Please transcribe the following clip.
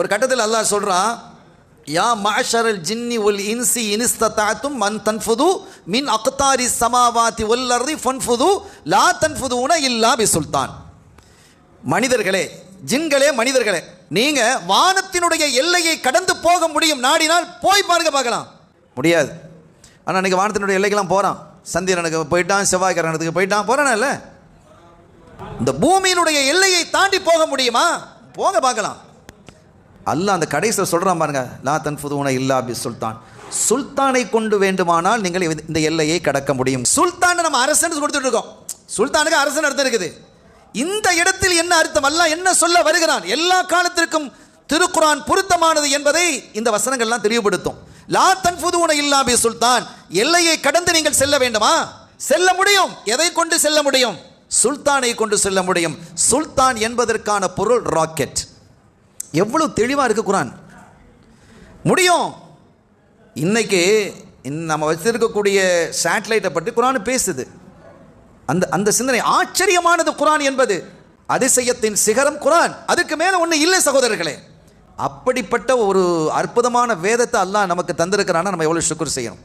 ஒரு கட்டத்தில் அல்லாஹ் சொல்கிறான் யா மாஷரல் ஜின்னி ஒல் இன்சி இனிஸ்ததாத்தும் மன் தன்ஃபுது மின் அக்தாரி சமாவாத்தி ஒல் அர்தி ஃபன்ஃபுது லா தன்ஃபுதுன இல்லா பி சுல்தான் மனிதர்களே ஜின்களே மனிதர்களே நீங்கள் வானத்தினுடைய எல்லையை கடந்து போக முடியும் நாடினால் போய் பாருங்க பார்க்கலாம். முடியாது. ஆனால் அன்றைக்கி வானத்தினுடைய எல்லைக்கெல்லாம் போகிறான் சந்திரனுக்கு போயிட்டான் செவ்வாய் போயிட்டான் போயிட்டான் இல்லை? இந்த பூமியினுடைய எல்லையை தாண்டி போக முடியுமா? போக பார்க்கலாம். அல்லாஹ் அந்த கடைசியில் சொல்கிறான் பாருங்க லா தன்ஃபுதுன இல்லா பி சுல்தான் சுல்தானை கொண்டு வேண்டுமானால் நீங்கள் இந்த- எல்லையை கடக்க முடியும். சுல்தான் நம்ம அரசன் கொடுத்துட்டு இருக்கோம். சுல்தானுக்கு அரசன் அர்த்தம் இருக்குது. இந்த இடத்தில் என்ன அர்த்தம்? அல்ல என்ன சொல்ல வருகிறான்? எல்லா காலத்திற்கும் திருக்குரான் பொருத்தமானது என்பதை இந்த வசனங்கள்லாம் தெளிவுபடுத்தும். லா தன்ஃபுதுன இல்லா பி சுல்தான் எல்லையை கடந்து நீங்கள் செல்ல வேண்டுமா? செல்ல முடியும். எதை கொண்டு செல்ல முடியும்? சுல்தானை கொண்டு செல்ல முடியும். சுல்தான் என்பதற்கான பொருள் ராக்கெட். எவ்வளோ தெளிவாக இருக்குது குரான்? முடியும். இன்றைக்கி நம்ம வச்சிருக்கக்கூடிய சேட்டலைட்டை பற்றி குரான் பேசுது. அந்த அந்த சிந்தனை ஆச்சரியமானது குரான் என்பது. அதிசயத்தின் சிகரம் குரான். அதுக்கு மேலே ஒன்று இல்லை சகோதரர்களே. அப்படிப்பட்ட ஒரு அற்புதமான வேதத்தை அல்லாஹ் நமக்கு தந்திருக்கிறான்னா நம்ம எவ்வளோ சுக்குர் செய்யணும்?